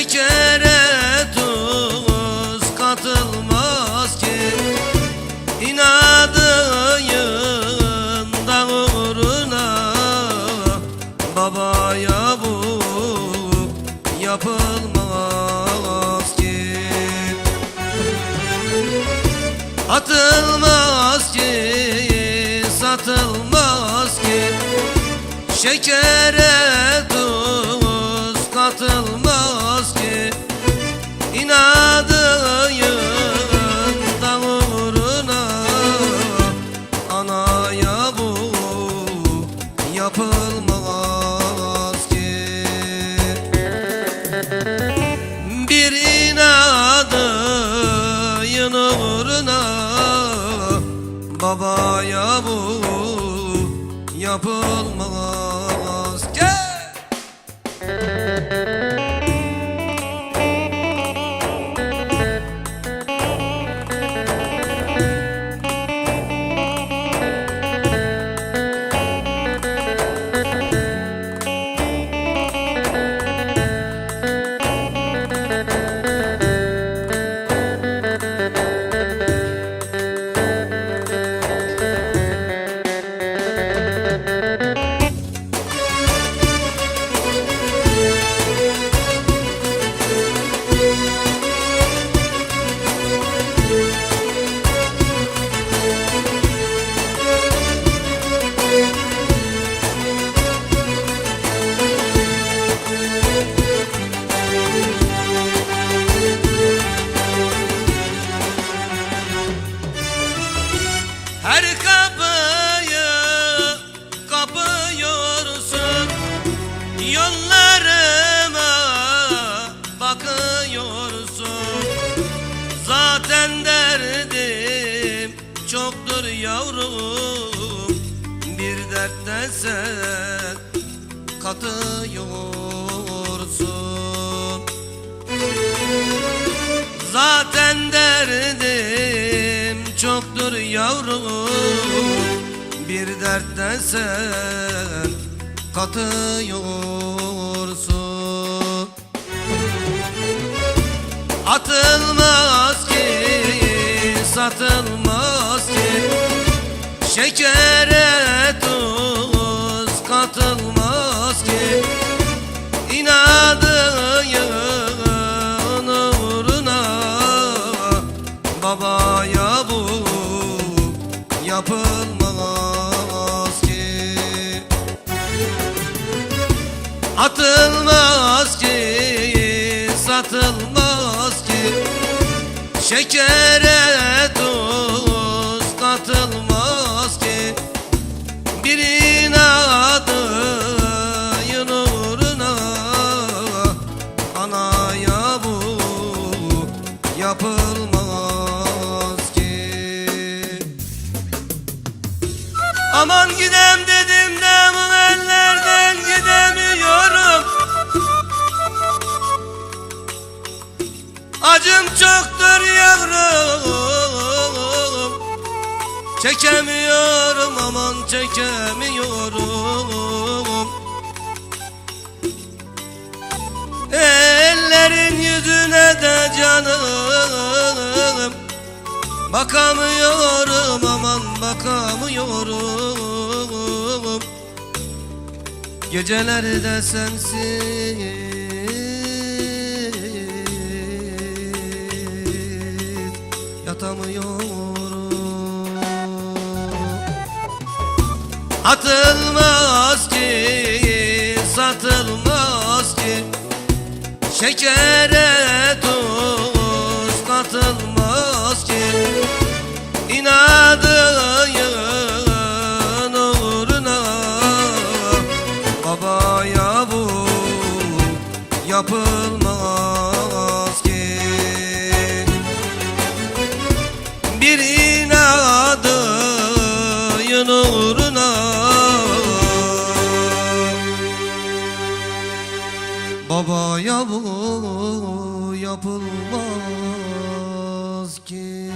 Şekere tuz katılmaz ki. İnadıyım da uğruna Babaya bu yapılmaz ki. Atılmaz ki satılmaz ki. Şekere tuz katılmaz ki. İnadıyım uğruna Anaya bu yapılmaz ki. Bir inadıyın uğruna Babaya bu yapılmaz Yollarıma bakıyorsun. Zaten derdim çoktur yavrum. Bir dertte sen katıyorsun. Zaten derdim çoktur yavrum. Bir dertte sen katıyorsun. Atılmaz ki satılmaz ki. Şekere tuz katılmaz ki. İnadıyın uğruna Babaya bu yapılmaz Atılmaz ki satılmaz ki. Şekere tuz katılmaz ki. Bir inadıyın uğruna Anaya bu yapılmaz ki. Aman gidem çoktur yavrum. Çekemiyorum aman çekemiyorum. Ellerin yüzüne de canım. Bakamıyorum aman bakamıyorum. Gecelerde sensiz Yatamıyorum Atılmaz ki satılmaz ki. Şekere tuz bu yapılmaz ki